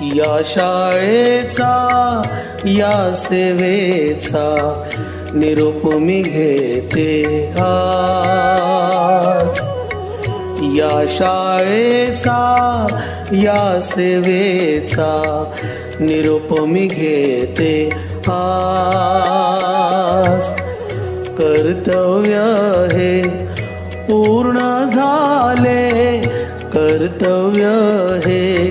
या शाळेचा या सेवेचा निरोप मी घेते आज. या शाळेचा या सेवेचा निरोप मी घेते आज. कर्तव्य हे पूर्ण झाले कर्तव्य हे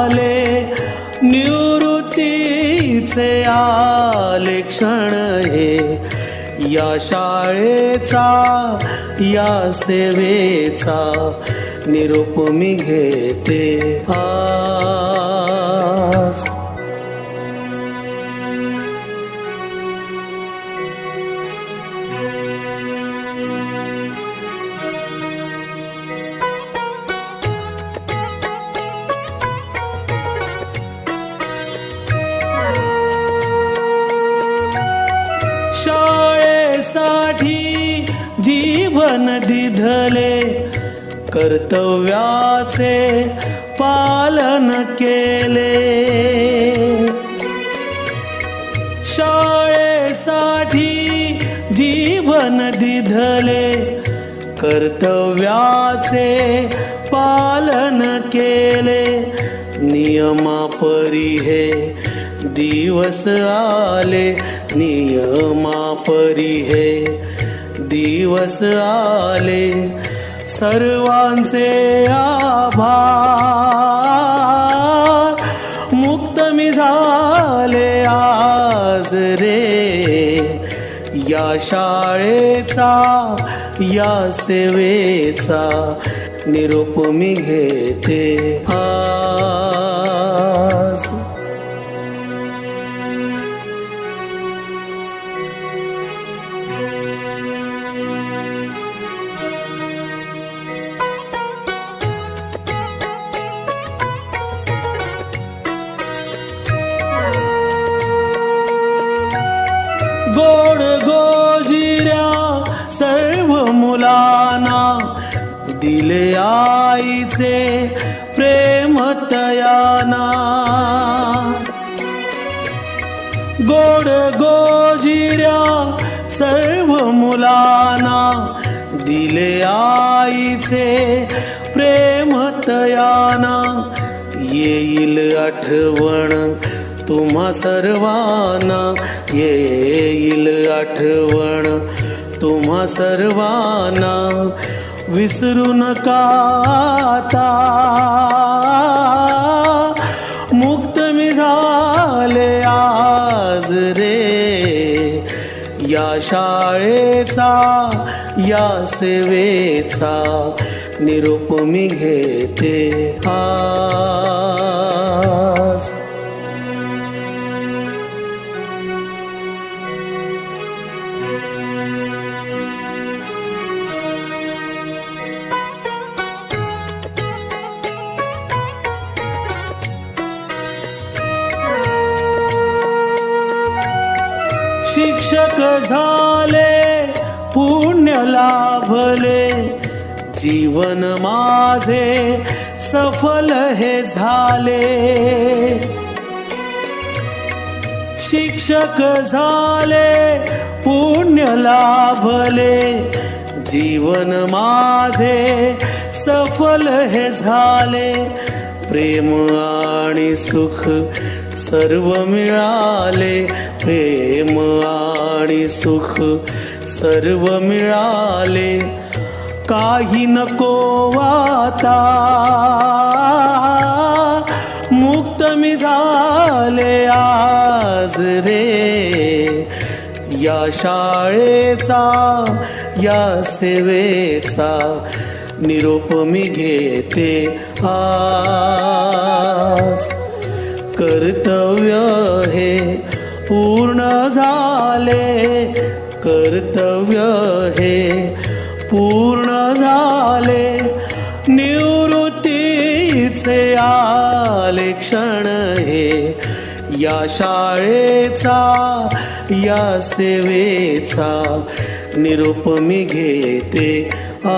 आले निवृत्तीचे आले क्षण हे. या शाळेचा या सेवेचा निरोप मी घेते आज. साठी जीवन दिधले कर्तव्याचे पालन केले. शाळेसाठी जीवन दिधले कर्तव्याचे पालन केले. नियमापरी हे दिवस आले नियमापरी हे दिवस आले. सर्वांचे आभार. मुक्त मी झाले आज रे. या शाळेचा या सेवेचा निरोप मी घेते. मुलाना दिले आईचे प्रेम तयाना. गोड गोजिऱ्या सर्व मुलाना दिले आईचे प्रेम तयाना. येईल आठवण तुम्हा सर्वांना येईल आठवण तुम्हा सर्वांना विसरू नका मुक्त मी झाले आज रे. या शाळेचा या सेवेचा निरूप मी घेते आज. शिक्षक झाले पुण्य लाभले. जीवन माझे सफल हे झाले. शिक्षक झाले पुण्य लाभले. जीवन माझे सफल हे झाले. प्रेम आणि सुख सर्व मिळाले प्रेम आणि सुख. सर्व मिळाले. काही नको वाता मुक्त मी झाले आज रे. या शाळेचा या सेवेचा निरोप मी घेते आज. कर्तव्य हे पूर्ण झाले. कर्तव्य हे पूर्ण झाले. निवृत्तीचे आले क्षण हे या शाळेचा या सेवेचा निरोप मी घेते. आ.